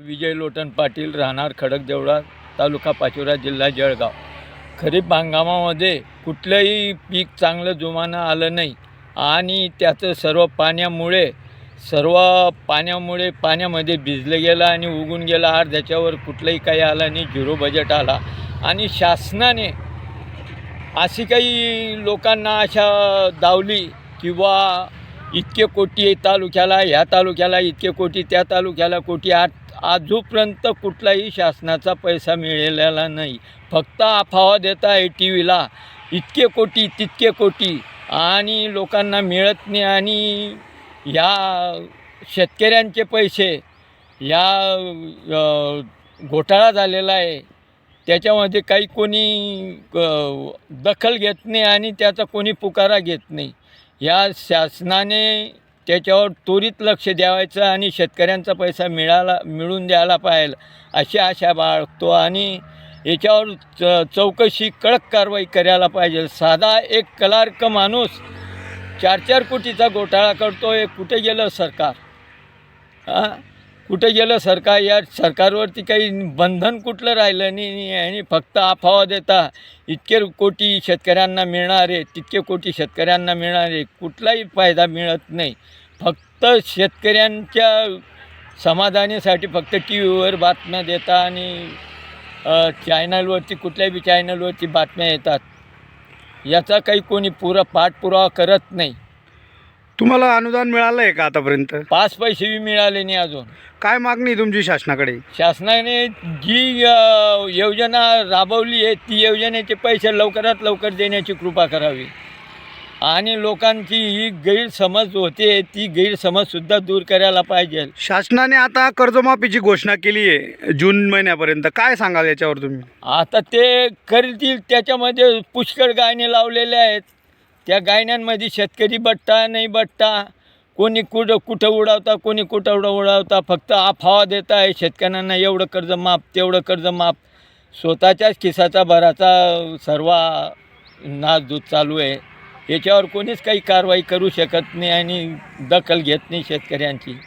विजय लोटन पाटील राहणार खडकदेवळा तालुका पाचोरा जिल्हा जळगाव. खरीप हंगामामध्ये कुठलंही पीक चांगलं जुमानं आलं नाही आणि त्याचं सर्व पाण्यामुळे सर्व पाण्यामुळे पाण्यामध्ये भिजलं गेलं आणि उगून गेलं अर्ध्याच्यावर कुठलंही काही आलं नाही झिरो बजेट आला. आणि शासनाने अशी काही लोकांना अशा दावली किंवा इतके कोटी तालुक्याला ह्या तालुक्याला इतके कोटी त्या तालुक्याला कोटी. आज आजूपर्यंत कुठलाही शासनाचा पैसा मिळालेला नाही. फक्त अफावा देता आहे टी व्हीला इतके कोटी तितके कोटी. आणि लोकांना मिळत नाही. आणि या शेतकऱ्यांचे पैसे या घोटाळा झालेला आहे. त्याच्यामध्ये काही कोणी दखल घेत नाही आणि त्याचा कोणी पुकारा घेत नाही. या शासनाने त्याच्यावर त्वरित लक्ष द्यावायचं आणि शेतकऱ्यांचा पैसा मिळाला मिळून द्यायला पाहिजे अशी आशा बाळगतो आणि याच्यावर च चौकशी कडक कारवाई करायला पाहिजे. साधा एक कलार्क माणूस चार चार कोटीचा घोटाळा करतो आहे कुठे गेलं सरकार? हां? कुठे गेलं सरकार या सरकारवरती काही बंधन कुठलं राहिलं नाही आणि फक्त अफावा देता. इतके कोटी शेतकऱ्यांना मिळणारे तितके कोटी शेतकऱ्यांना मिळणारे कुठलाही फायदा मिळत नाही. फक्त शेतकऱ्यांच्या समाधानासाठी फक्त टी व्हीवर बातम्या देता आणि चॅनलवरती कुठल्याही चॅनलवरती बातम्या येतात. याचा काही कोणी पुरा पाठपुरावा करत नाही. तुम्हाला अनुदान मिळालं आहे का आतापर्यंत? पाच पैसे बी मिळाले नाही अजून. काय मागणी तुमची शासनाकडे? शासनाने जी अ, योजना राबवली आहे ती योजनेचे पैसे लवकरात लवकर देण्याची कृपा करावी. आणि लोकांची ही गैरसमज होते ती गैरसमजसुद्धा दूर करायला पाहिजे. शासनाने आता कर्जमाफीची घोषणा केली आहे जून महिन्यापर्यंत. काय सांगाल याच्यावर तुम्ही? आता ते करतील त्याच्यामध्ये पुष्कळ गायने लावलेले आहेत. त्या गायण्यांमध्ये शेतकरी बट्टा नाही बट्टा. कोणी कुठं कुठं उडवता कोणी कुठं उडं उडवता. फक्त आफावा देत आहे. शेतकऱ्यांना एवढं कर्ज माफ तेवढं कर्ज माफ. स्वतःच्याच खिसाचा भराचा सर्व नासधूत चालू आहे. याच्यावर कोणीच काही कारवाई करू शकत नाही आणि दखल घेत नाही शेतकऱ्यांची.